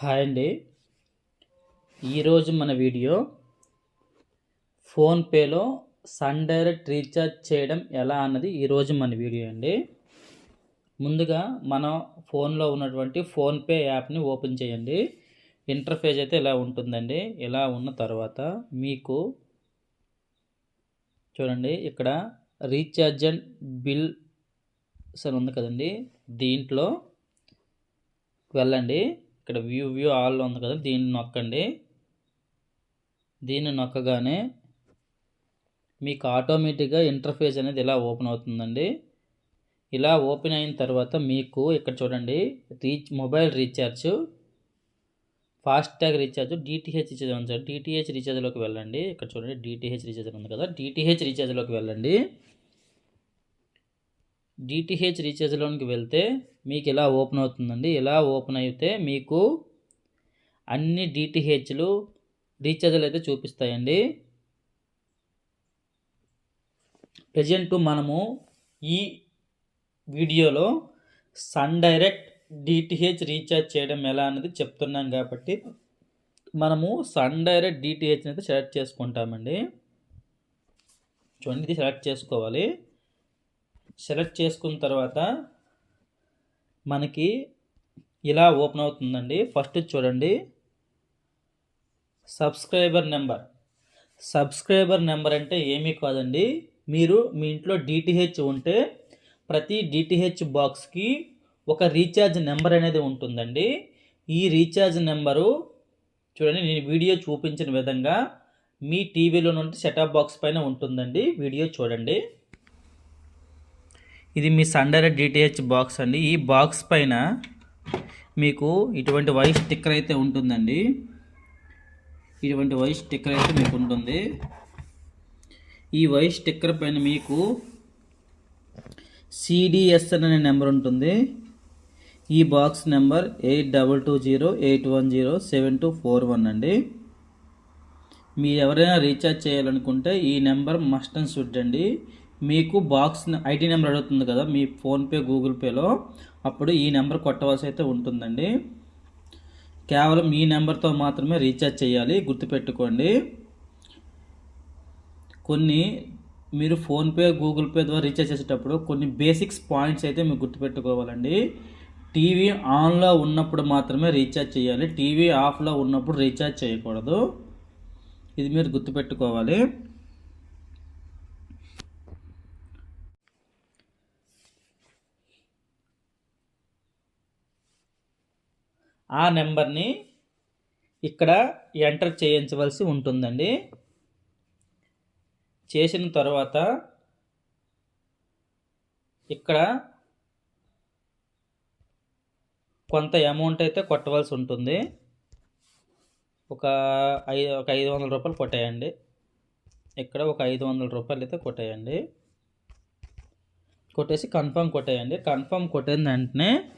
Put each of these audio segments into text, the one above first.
Hi అండి. ఈరోజు మన వీడియో ఫోన్పేలో సన్ డైరెక్ట్ రీఛార్జ్ చేయడం ఎలా అన్నది ఈరోజు మన వీడియో అండి. ముందుగా మన ఫోన్లో ఉన్నటువంటి ఫోన్పే యాప్ని ఓపెన్ చేయండి. ఇంటర్ఫేస్ అయితే ఇలా ఉంటుందండి. ఇలా ఉన్న తర్వాత మీకు చూడండి ఇక్కడ రీఛార్జ్ అండ్ బిల్ అని ఉంది కదండి. దీంట్లో వెళ్ళండి. ఇక్కడ వ్యూ వ్యూ ఆల్ ఉంది కదా దీన్ని నొక్కండి. దీన్ని నొక్కగానే మీకు ఆటోమేటిక్గా ఇంటర్ఫేస్ అనేది ఇలా ఓపెన్ అవుతుందండి. ఇలా ఓపెన్ అయిన తర్వాత మీకు ఇక్కడ చూడండి reach mobile recharge fast tag recharge DTH recharge ఉంది సార్. డిటిహెచ్ రీఛార్జ్లోకి వెళ్ళండి. ఇక్కడ చూడండి డిటిహెచ్ రీఛార్జ్ ఉంది కదా డిటిహెచ్ రీఛార్జ్లోకి వెళ్ళండి. డిటిహెచ్ రీఛార్జ్లోనికి వెళ్తే మీకు ఇలా ఓపెన్ అవుతుందండి? ఇలా ఓపెన్ అయితే మీకు అన్ని డిటిహెచ్లు రీఛార్జ్లు అయితే చూపిస్తాయండి. ప్రజెంట్ మనము ఈ వీడియోలో సన్ డైరెక్ట్ డిటిహెచ్ రీఛార్జ్ చేయడం ఎలా అనేది చెప్తున్నాం కాబట్టి మనము సన్ డైరెక్ట్ డిటిహెచ్ని అయితే సెలెక్ట్ చేసుకుంటామండి. చూడండి ఇది సెలెక్ట్ చేసుకోవాలి. సెలెక్ట్ చేసుకున్న తర్వాత మనకి ఇలా ఓపెన్ అవుతుందండి. ఫస్ట్ చూడండి. Subscriber number. సబ్స్క్రైబర్ నెంబర్ అంటే ఏమీ కాదండి. మీరు మీ ఇంట్లో డిటిహెచ్ ఉంటే ప్రతి డిటిహెచ్ బాక్స్కి ఒక రీఛార్జ్ నెంబర్ అనేది ఉంటుందండి. ఈ రీఛార్జ్ నెంబరు చూడండి నేను వీడియో చూపించిన విధంగా మీ టీవీలో నుండి సెటప్ బాక్స్ పైన ఉంటుందండి. వీడియో చూడండి. ఇది మీ సండర్ డిటిహెచ్ బాక్స్ అండి. ఈ బాక్స్ పైన మీకు ఇటువంటి వైట్ స్టిక్కర్ అయితే ఉంటుందండి. ఇటువంటి వైట్ స్టిక్కర్ అయితే మీకు ఉంటుంది. ఈ వైట్ స్టిక్కర్ పైన మీకు సిడిఎస్ అనే నెంబర్ ఉంటుంది. ఈ box number eight double two zero eight one zero seven two four one అండి. మీరు ఎవరైనా రీఛార్జ్ చేయాలనుకుంటే ఈ నెంబర్ మస్ట్ అండ్ షుడ్ అండి. మీకు బాక్స్ ఐటీ నెంబర్ అడుగుతుంది కదా మీ ఫోన్పే గూగుల్ పేలో అప్పుడు ఈ నెంబర్ కొట్టవలసి అయితే ఉంటుందండి. కేవలం ఈ నెంబర్తో మాత్రమే రీఛార్జ్ చేయాలి గుర్తుపెట్టుకోండి. కొన్ని మీరు ఫోన్పే గూగుల్ పే ద్వారా రీఛార్జ్ చేసేటప్పుడు కొన్ని బేసిక్స్ పాయింట్స్ అయితే మీరు గుర్తుపెట్టుకోవాలండి. టీవీ ఆన్లో ఉన్నప్పుడు మాత్రమే రీఛార్జ్ చేయాలి టీవీ ఆఫ్లో ఉన్నప్పుడు రీఛార్జ్ చేయకూడదు. ఇది మీరు గుర్తుపెట్టుకోవాలి. ఆ నెంబర్ని ఇక్కడ ఎంటర్ చేయించవలసి ఉంటుందండి. చేసిన తర్వాత ఇక్కడ కొంత అమౌంట్ అయితే కొట్టవలసి ఉంటుంది. ఒక ఐదు ఒక ఐదు వందల రూపాయలు కొట్టేయండి. ఇక్కడ ఒక ఐదు వందల రూపాయలు అయితే కొట్టేయండి. కొట్టేసి కన్ఫర్మ్ కొట్టేయండి. కన్ఫర్మ్ కొట్టిన వెంటనే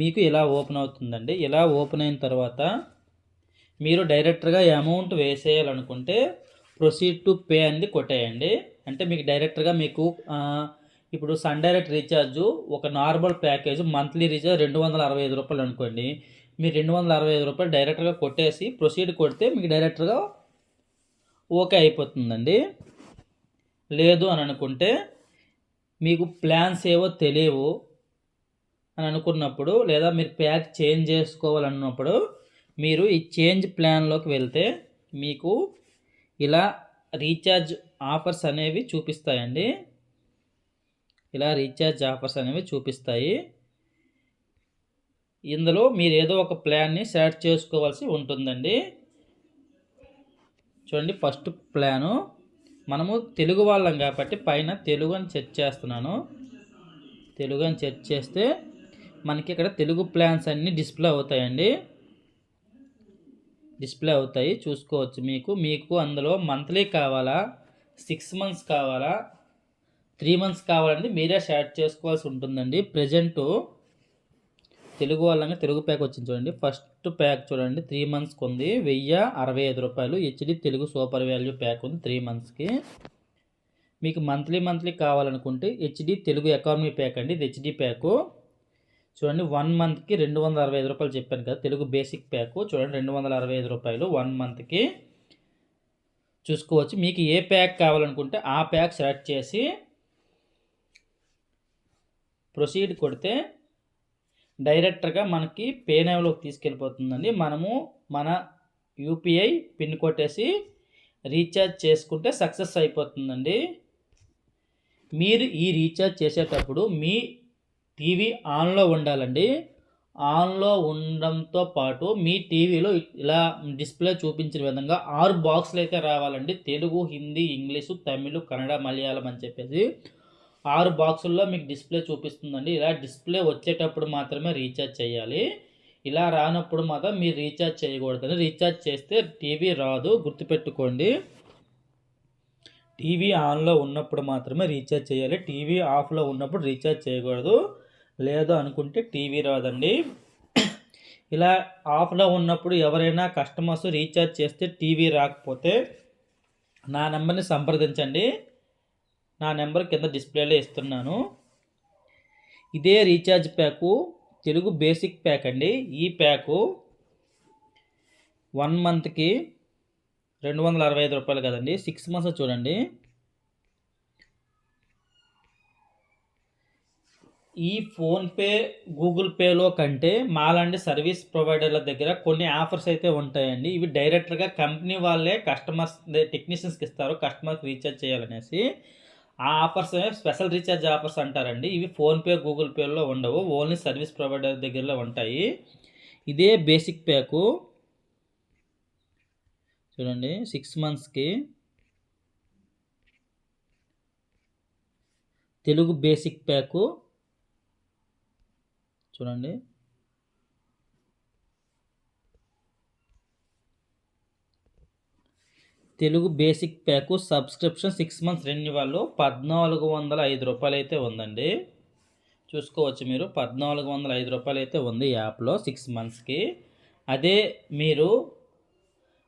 మీకు ఇలా ఓపెన్ అవుతుందండి? ఇలా ఓపెన్ అయిన తర్వాత మీరు డైరెక్ట్గా అమౌంట్ వేసేయాలనుకుంటే ప్రొసీడ్ టు పే అనేది కొట్టేయండి. అంటే మీకు డైరెక్ట్గా మీకు ఇప్పుడు సన్ డైరెక్ట్ రీఛార్జ్ ఒక నార్మల్ ప్యాకేజ్ మంత్లీ రీఛార్జ్ రెండు వందల అరవై ఐదు రూపాయలు అనుకోండి. మీరు రెండు వందల అరవై ఐదు రూపాయలు డైరెక్ట్గా కొట్టేసి ప్రొసీడ్ కొడితే మీకు డైరెక్ట్గా ఓకే అయిపోతుందండి. లేదు అని అనుకుంటే మీకు ప్లాన్స్ ఏవో తెలియవు. అని అనుకున్నప్పుడు లేదా మీరు ప్యాక్ చేంజ్ చేసుకోవాలన్నప్పుడు మీరు ఈ చేంజ్ ప్లాన్లోకి వెళ్తే మీకు ఇలా రీఛార్జ్ ఆఫర్స్ అనేవి చూపిస్తాయండి. ఇలా రీఛార్జ్ ఆఫర్స్ అనేవి చూపిస్తాయి. ఇందులో మీరు ఏదో ఒక ప్లాన్ని సెలెక్ట్ చేసుకోవాల్సి ఉంటుందండి. చూడండి ఫస్ట్ ప్లాను. మనము తెలుగు వాళ్ళం కాబట్టి పైన తెలుగు అని చెక్ చేస్తున్నాను. తెలుగు అని చెక్ చేస్తే మనకి ఇక్కడ తెలుగు ప్లాన్స్ అన్నీ డిస్ప్లే అవుతాయండి. డిస్ప్లే అవుతాయి. చూసుకోవచ్చు మీకు. మీకు అందులో మంత్లీ కావాలా? సిక్స్ మంత్స్ కావాలా? త్రీ మంత్స్ కావాలండి మీరే షేర్ చేసుకోవాల్సి ఉంటుందండి. ప్రజెంట్ తెలుగు వాళ్ళంగా తెలుగు ప్యాక్ వచ్చింది చూడండి. ఫస్ట్ ప్యాక్ చూడండి. త్రీ మంత్స్కి ఉంది వెయ్యి అరవై ఐదు రూపాయలు. HD Telugu super value pack ఉంది త్రీ మంత్స్కి మీకు మంత్లీ మంత్లీ కావాలనుకుంటే హెచ్డి తెలుగు ఎకానమీ ప్యాక్ అండి. ఇది హెచ్డి ప్యాకు చూడండి వన్ మంత్కి రెండు వందల అరవై ఐదు రూపాయలు చెప్పాను కదా తెలుగు బేసిక్ ప్యాక్ చూడండి రెండు వందల అరవై ఐదు రూపాయలు వన్ మంత్కి చూసుకోవచ్చు. మీకు ఏ ప్యాక్ కావాలనుకుంటే ఆ ప్యాక్ సెలెక్ట్ చేసి ప్రొసీడ్ కొడితే డైరెక్ట్గా మనకి పేనేవ్లోకి తీసుకెళ్ళిపోతుందండి. మనము మన యూపీఐ పిన్ కొట్టేసి రీఛార్జ్ చేసుకుంటే సక్సెస్ అయిపోతుందండి. మీరు ఈ రీఛార్జ్ చేసేటప్పుడు మీ టీవీ ఆన్లో ఉండాలండి. ఆన్లో ఉండడంతో పాటు మీ టీవీలో ఇలా డిస్ప్లే చూపించిన విధంగా ఆరు బాక్సులు అయితే రావాలండి. తెలుగు హిందీ ఇంగ్లీషు తమిళ్ కన్నడ మలయాళం అని చెప్పేసి ఆరు బాక్సుల్లో మీకు డిస్ప్లే చూపిస్తుందండి. ఇలా డిస్ప్లే వచ్చేటప్పుడు మాత్రమే రీఛార్జ్ చేయాలి. ఇలా రానప్పుడు మాత్రం మీరు రీఛార్జ్ చేయకూడదని రీఛార్జ్ చేస్తే టీవీ రాదు గుర్తుపెట్టుకోండి. టీవీ ఆన్లో ఉన్నప్పుడు మాత్రమే రీఛార్జ్ చేయాలి. టీవీ ఆఫ్లో ఉన్నప్పుడు రీఛార్జ్ చేయకూడదు. లేదు అనుకుంటే టీవీ రాదండి. ఇలా ఆఫ్లో ఉన్నప్పుడు ఎవరైనా కస్టమర్స్ రీఛార్జ్ చేస్తే టీవీ రాకపోతే నా నెంబర్ని సంప్రదించండి. నా నెంబర్ కింద డిస్ప్లేలో ఇస్తున్నాను. ఇదే recharge pack Telugu basic pack అండి. ఈ ప్యాకు వన్ మంత్కి రెండు వందల అరవై ఐదు రూపాయలు కదండి. సిక్స్ మంత్స్ చూడండి. ఈ ఫోన్పే గూగుల్ పేలో కంటే మాలాంటి సర్వీస్ ప్రొవైడర్ల దగ్గర కొన్ని ఆఫర్స్ అయితే ఉంటాయండి. ఇవి డైరెక్ట్గా కంపెనీ వాళ్ళే కస్టమర్స్ టెక్నీషియన్స్కి ఇస్తారు. కస్టమర్కి రీఛార్జ్ చేయాలనేసి ఆ ఆఫర్స్ స్పెషల్ రీఛార్జ్ ఆఫర్స్ అంటారండి. ఇవి ఫోన్పే గూగుల్ పేలో ఉండవు. ఓన్లీ సర్వీస్ ప్రొవైడర్ దగ్గరలో ఉంటాయి. ఇదే బేసిక్ ప్యాకు చూడండి సిక్స్ మంత్స్కి తెలుగు బేసిక్ ప్యాకు చూడండి. Telugu basic pack subscription six months renewal పద్నాలుగు వందల ఐదు రూపాయలు అయితే ఉందండి. చూసుకోవచ్చు మీరు పద్నాలుగు వందల ఐదు రూపాయలు అయితే ఉంది యాప్లో సిక్స్ మంత్స్కి. అదే మీరు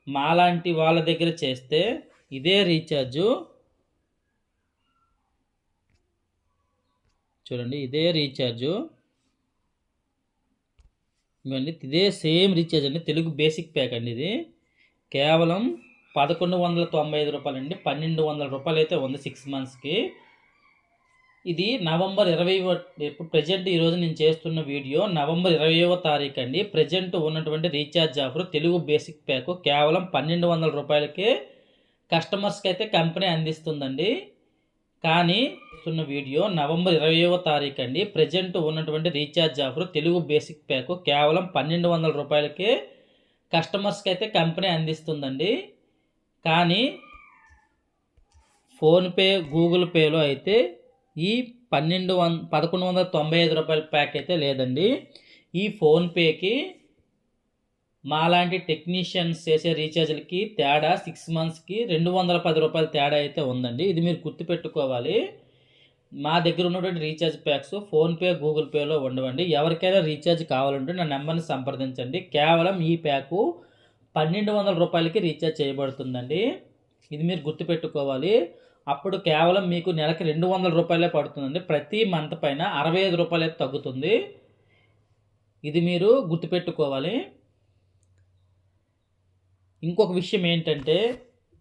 మాలాంటి వాళ్ళ దగ్గర చేస్తే ఇదే రీఛార్జు. చూడండి ఇదే రీఛార్జు. ఇవ్వండి ఇదే సేమ్ రీఛార్జ్ అండి. తెలుగు బేసిక్ ప్యాక్ అండి ఇది. కేవలం పదకొండు వందల తొంభై ఐదు రూపాయలు అండి పన్నెండు వందల రూపాయలు అయితే ఉంది సిక్స్ మంత్స్కి ఇది నవంబర్ ఇరవై ఇప్పుడు ప్రజెంట్ ఈరోజు నేను చేస్తున్న వీడియో నవంబర్ ఇరవైవ తారీఖు అండి. ప్రజెంట్ ఉన్నటువంటి recharge offer Telugu basic pack కేవలం పన్నెండు వందల రూపాయలకే కస్టమర్స్కి అయితే కంపెనీ అందిస్తుందండి. కానీ చేస్తున్న వీడియో నవంబర్ ఇరవైవ తారీఖు అండి. ప్రజెంట్ ఉన్నటువంటి recharge offer Telugu basic pack కేవలం పన్నెండు వందల రూపాయలకే కస్టమర్స్కి అయితే కంపెనీ అందిస్తుందండి. కానీ ఫోన్పే గూగుల్ పేలో అయితే ఈ పన్నెండు వం పదకొండు వందల తొంభై ఐదు రూపాయల ప్యాక్ అయితే లేదండి. ఈ ఫోన్పేకి మాలాంటి టెక్నీషియన్స్ చేసే రీఛార్జ్లకి తేడా సిక్స్ మంత్స్కి రెండు వందల పది రూపాయల తేడా అయితే ఉందండి. ఇది మీరు గుర్తుపెట్టుకోవాలి. మా దగ్గర ఉన్నటువంటి రీఛార్జ్ ప్యాక్స్ ఫోన్పే గూగుల్ పేలో ఉండవండి. ఎవరికైనా రీఛార్జ్ కావాలంటే నా నెంబర్ని సంప్రదించండి. కేవలం ఈ ప్యాకు పన్నెండు వందల రూపాయలకి రీఛార్జ్ చేయబడుతుందండి. ఇది మీరు గుర్తుపెట్టుకోవాలి. అప్పుడు కేవలం మీకు నెలకి రెండు వందల రూపాయలే పడుతుందండి. ప్రతి మంత్ పైన అరవై ఐదు రూపాయలు అయితే తగ్గుతుంది. ఇది మీరు గుర్తుపెట్టుకోవాలి. ఇంకొక విషయం ఏంటంటే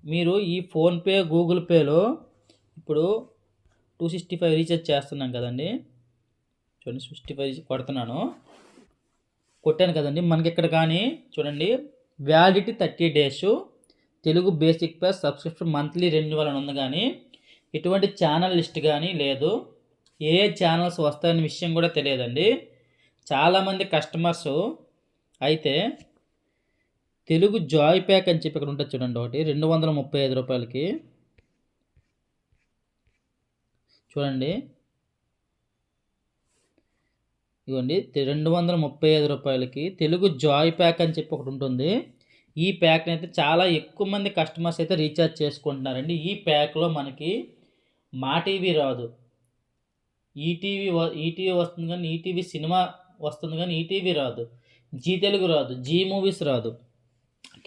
మీరు ఈ ఫోన్పే గూగుల్ పేలో ఇప్పుడు టూ సిక్స్టీ ఫైవ్ రీఛార్జ్ చేస్తున్నాం కదండి. చూడండి సిక్స్టీ ఫైవ్ కొడుతున్నాను. కొట్టాను కదండి. మనకి ఇక్కడ కానీ చూడండి validity thirty days Telugu basic plus subscription monthly renewal అని ఉంది కానీ ఎటువంటి ఛానల్ లిస్ట్ కానీ లేదు. ఏ ఛానల్స్ వస్తాయనే విషయం కూడా తెలియదండి. చాలామంది కస్టమర్స్ అయితే తెలుగు జాయ్ ప్యాక్ అని చెప్పి ఇక్కడ ఉంటుంది చూడండి ఒకటి. రెండు వందల ముప్పై ఐదు రూపాయలకి. చూడండి. ఇవ్వండి రెండు వందల ముప్పై ఐదు రూపాయలకి తెలుగు జాయ్ ప్యాక్ అని చెప్పి ఒకటి ఉంటుంది. ఈ ప్యాక్ని అయితే చాలా ఎక్కువ మంది కస్టమర్స్ అయితే రీఛార్జ్ చేసుకుంటున్నారండి. ఈ ప్యాక్లో మనకి మా టీవీ రాదు. ఈటీవీ ఈటీవీ వస్తుంది కానీ ఈటీవీ సినిమా వస్తుంది కానీ ఈటీవీ రాదు. జీ తెలుగు రాదు. జీ మూవీస్ రాదు.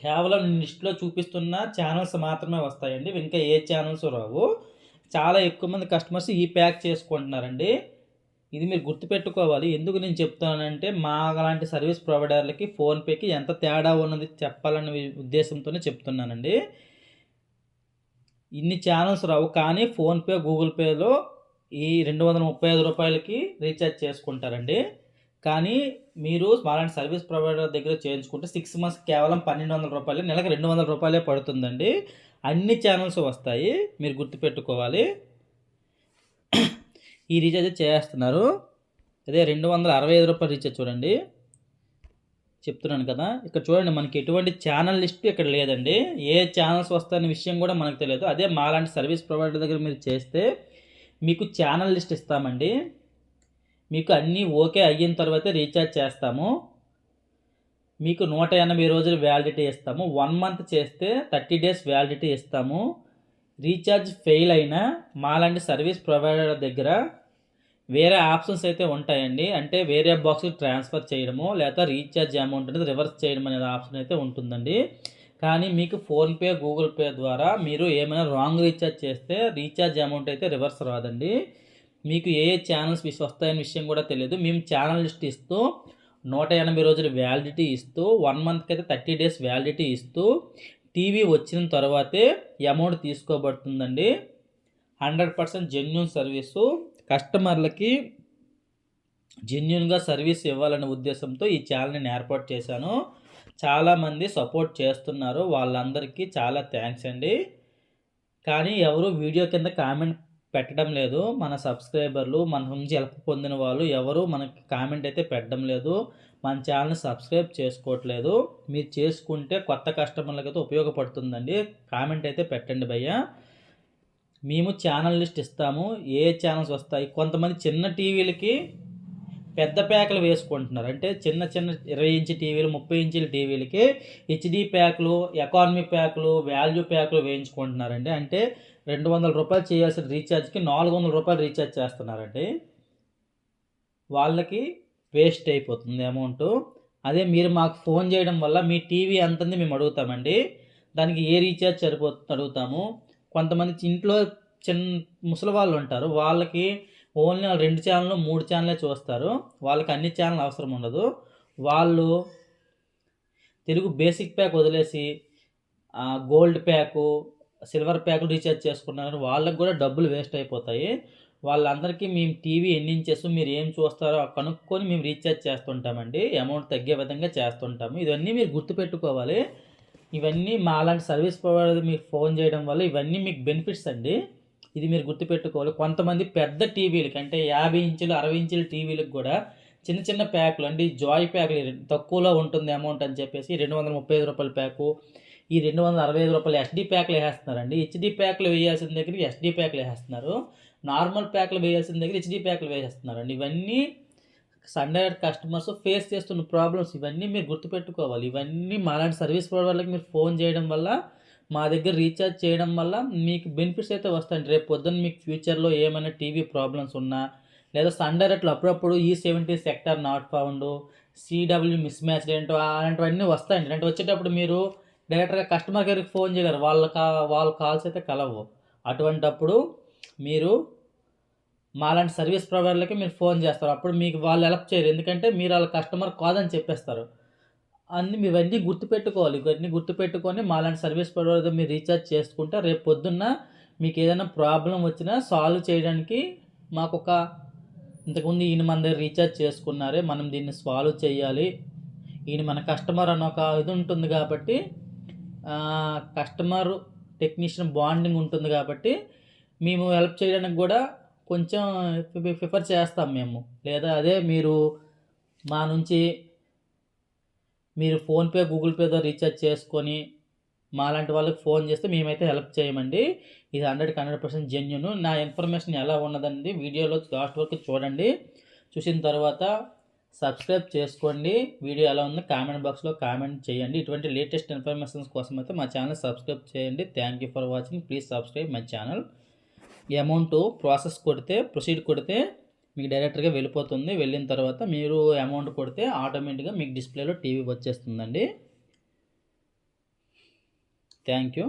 కేవలం లిస్ట్లో చూపిస్తున్న ఛానల్స్ మాత్రమే వస్తాయండి. ఇంకా ఏ ఛానల్స్ రావు. చాలా ఎక్కువ మంది కస్టమర్స్ ఈ ప్యాక్ చేసుకుంటున్నారండి. ఇది మీరు గుర్తుపెట్టుకోవాలి. ఎందుకు నేను చెప్తానంటే మా అలాంటి సర్వీస్ ప్రొవైడర్లకి ఫోన్పేకి ఎంత తేడా ఉన్నది చెప్పాలనే ఉద్దేశంతోనే చెప్తున్నానండి. ఇన్ని ఛానల్స్ రావు. కానీ ఫోన్పే గూగుల్ పేలో ఈ రెండు వందల ముప్పై ఐదు రూపాయలకి రీఛార్జ్ చేసుకుంటారండి. కానీ మీరు మాలాంటి సర్వీస్ ప్రొవైడర్ దగ్గర చేయించుకుంటే సిక్స్ మంత్స్ కేవలం పన్నెండు వందల రూపాయలు నెలకు రెండు వందల రూపాయలే పడుతుందండి. అన్ని ఛానల్స్ వస్తాయి మీరు గుర్తుపెట్టుకోవాలి. ఈ రీఛార్జ్ చేస్తున్నారు. అదే రెండు వందల అరవై ఐదు రూపాయలు రీఛార్జ్ చూడండి. చెప్తున్నాను కదా ఇక్కడ చూడండి మనకి ఎటువంటి ఛానల్ లిస్ట్ ఇక్కడ లేదండి. ఏ ఛానల్స్ వస్తాయనే విషయం కూడా మనకు తెలియదు. అదే మాలాంటి సర్వీస్ ప్రొవైడర్ దగ్గర మీరు చేస్తే మీకు ఛానల్ లిస్ట్ ఇస్తామండి. మీకు అన్నీ ఓకే అయిన తర్వాతే రీఛార్జ్ చేస్తాము. మీకు నూట ఎనభై రోజులు వ్యాలిడిటీ ఇస్తాము. వన్ మంత్ చేస్తే థర్టీ డేస్ వ్యాలిడిటీ ఇస్తాము. రీఛార్జ్ ఫెయిల్ అయినా మాలాంటి సర్వీస్ ప్రొవైడర్ దగ్గర వేరే ఆప్షన్స్ అయితే ఉంటాయండి. అంటే వేరే బాక్స్కి ట్రాన్స్ఫర్ చేయడము లేదా రీఛార్జ్ అమౌంట్ అనేది రివర్స్ చేయడం అనేది ఆప్షన్ అయితే ఉంటుందండి. కానీ మీకు ఫోన్పే గూగుల్ పే ద్వారా మీరు ఏమైనా రాంగ్ రీఛార్జ్ చేస్తే రీఛార్జ్ అమౌంట్ అయితే రివర్స్ రాదండి. మీకు ఏ ఏ ఛానల్స్ వస్తాయనే విషయం కూడా తెలియదు. మేము ఛానల్ లిస్ట్ ఇస్తూ నూట ఎనభై రోజులు వ్యాలిడిటీ ఇస్తూ వన్ మంత్కి అయితే థర్టీ డేస్ వ్యాలిడిటీ ఇస్తూ టీవీ వచ్చిన తర్వాతే అమౌంట్ తీసుకోబడుతుందండి. హండ్రెడ్ పర్సెంట్ జెన్యున్ సర్వీసు కస్టమర్లకి జెన్యున్గా సర్వీస్ ఇవ్వాలనే ఉద్దేశంతో ఈ ఛానల్ని ఏర్పాటు చేశాను. చాలామంది సపోర్ట్ చేస్తున్నారు. వాళ్ళందరికీ చాలా థ్యాంక్స్ అండి. కానీ ఎవరు వీడియో కింద కామెంట్ పెట్టడం లేదు. మన సబ్స్క్రైబర్లు మన నుంచి హెల్ప్ పొందిన వాళ్ళు ఎవరు మనకి కామెంట్ అయితే పెట్టడం లేదు. మన ఛానల్ని సబ్స్క్రైబ్ చేసుకోవట్లేదు. మీరు చేసుకుంటే కొత్త కస్టమర్లకైతే అయితే ఉపయోగపడుతుందండి. కామెంట్ అయితే పెట్టండి భయ్య. మేము ఛానల్ లిస్ట్ ఇస్తాము. ఏ ఛానల్స్ వస్తాయి? కొంతమంది చిన్న టీవీలకి పెద్ద ప్యాకులు వేసుకుంటున్నారు. అంటే చిన్న చిన్న ఇరవై ఇంచు టీవీలు ముప్పై ఇంచుల టీవీలకి హెచ్డి ప్యాకులు ఎకానమీ ప్యాకులు వాల్యూ ప్యాకులు వేయించుకుంటున్నారండి. అంటే రెండు వందల రూపాయలు చేయాల్సిన రీఛార్జ్కి నాలుగు వందల రూపాయలు రీఛార్జ్ చేస్తున్నారండి. వాళ్ళకి వేస్ట్ అయిపోతుంది అమౌంట్. అదే మీరు మాకు ఫోన్ చేయడం వల్ల మీ టీవీ ఎంతంది మేము అడుగుతామండి. దానికి ఏ రీఛార్జ్ సరిపోతుంది అడుగుతాము. కొంతమంది ఇంట్లో చిన్న ముసలి వాళ్ళు ఉంటారు. వాళ్ళకి ఓన్లీ రెండు ఛానల్ మూడు ఛానలే చూస్తారు. వాళ్ళకి అన్ని ఛానల్ అవసరం ఉండదు. వాళ్ళు తెలుగు బేసిక్ ప్యాక్ వదిలేసి గోల్డ్ ప్యాకు సిల్వర్ ప్యాకులు రీఛార్జ్ చేసుకున్నారు వాళ్ళకి కూడా డబ్బులు వేస్ట్ అయిపోతాయి. వాళ్ళందరికీ మేము టీవీ ఎన్ని ఇంచెస్ మీరు ఏం చూస్తారో కనుక్కొని మేము రీఛార్జ్ చేస్తుంటామండి. అమౌంట్ తగ్గే విధంగా చేస్తుంటాము. ఇవన్నీ మీరు గుర్తుపెట్టుకోవాలి. ఇవన్నీ మా అలాంటి సర్వీస్ ప్రొవైడర్ మీకు ఫోన్ చేయడం వల్ల ఇవన్నీ మీకు బెనిఫిట్స్ అండి. ఇది మీరు గుర్తుపెట్టుకోవాలి. కొంతమంది పెద్ద టీవీలకి అంటే యాభై ఇంచులు అరవై ఇంచుల టీవీలకు కూడా చిన్న చిన్న ప్యాకులు అంటే జాయ్ ప్యాకులు తక్కువలో ఉంటుంది అమౌంట్ అని చెప్పేసి రెండు వందల ముప్పై ఐదు రూపాయల ప్యాకు ఈ రెండు వందల అరవై ఐదు రూపాయలు ఎస్డి ప్యాక్లు వేసేస్తున్నారండి. హెచ్డి ప్యాక్లు వేయాల్సిన దగ్గర ఎస్డి ప్యాక్లు వేస్తున్నారు నార్మల్ ప్యాక్లు వేయాల్సిన దగ్గర హెచ్డి ప్యాక్లు వేసేస్తున్నారండి. ఇవన్నీ సండే కస్టమర్స్ ఫేస్ చేస్తున్న ప్రాబ్లమ్స్ ఇవన్నీ మీరు గుర్తుపెట్టుకోవాలి. ఇవన్నీ మాలాంటి సర్వీస్ ప్రొవైడర్లకు మీరు ఫోన్ చేయడం వల్ల మా దగ్గర రీఛార్జ్ చేయడం వల్ల మీకు బెనిఫిట్స్ అయితే వస్తాయండి. రేపు పొద్దున్న మీకు ఫ్యూచర్లో ఏమైనా టీవీ ప్రాబ్లమ్స్ ఉన్నా లేదా సన్ అట్లా అప్పుడప్పుడు ఈ seventy sector not found CW mismatch ఏంటో అలాంటివన్నీ వస్తాయండి. అంటే వచ్చేటప్పుడు మీరు డైరెక్ట్గా కస్టమర్ కేర్కి ఫోన్ చేయలేరు వాళ్ళ కా వాళ్ళ కాల్స్ అయితే కలవు. అటువంటప్పుడు మీరు మాలాంటి సర్వీస్ ప్రొవైడర్లకి మీరు ఫోన్ చేస్తారు. అప్పుడు మీకు వాళ్ళు హెల్ప్ చేయరు. ఎందుకంటే మీరు వాళ్ళ కస్టమర్ కాదని చెప్పేస్తారు. అన్ని ఇవన్నీ గుర్తుపెట్టుకోవాలి. ఇవన్నీ గుర్తుపెట్టుకొని మాలాంటి సర్వీస్ ప్రొవైడర్ మీరు రీఛార్జ్ చేసుకుంటే రేపు పొద్దున్న మీకు ఏదైనా ప్రాబ్లం వచ్చినా సాల్వ్ చేయడానికి మాకు ఒక ఇంతకుముందు ఈయన మన దగ్గర రీఛార్జ్ చేసుకున్నారే. మనం దీన్ని సాల్వ్ చేయాలి. ఈయన మన కస్టమర్ అని ఒక ఇది ఉంటుంది కాబట్టి కస్టమర్ టెక్నీషియన్ బాండింగ్ ఉంటుంది కాబట్టి మేము హెల్ప్ చేయడానికి కూడా కొంచెం ప్రిఫర్ చేస్తాం మేము. లేదా అదే మీరు మా నుంచి మీరు ఫోన్పే గూగుల్ పే ద్వారా రీఛార్జ్ చేసుకొని మాలాంటి వాళ్ళకి ఫోన్ చేస్తే మేమైతే హెల్ప్ చేయమండి. ఇది హండ్రెడ్కి హండ్రెడ్ పర్సెంట్ జెన్యున్. నా ఇన్ఫర్మేషన్ ఎలా ఉన్నదండి వీడియోలో లాస్ట్ వరకు చూడండి. చూసిన తర్వాత సబ్స్క్రైబ్ చేసుకోండి. వీడియో ఎలా ఉందో కామెంట్ బాక్స్లో కామెంట్ చేయండి. ఇటువంటి లేటెస్ట్ ఇన్ఫర్మేషన్స్ కోసం అయితే మా ఛానల్ సబ్స్క్రైబ్ చేయండి. Thank you for watching. Please subscribe my channel. Amount process కొడితే ప్రొసీడ్ కొడితే మీకు డైరెక్ట్గా వెళ్ళిపోతుంది. వెళ్ళిన తర్వాత మీరు అమౌంట్ కొడితే ఆటోమేటిక్గా మీకు డిస్ప్లేలో టీవీ వచ్చేస్తుందండి. Thank you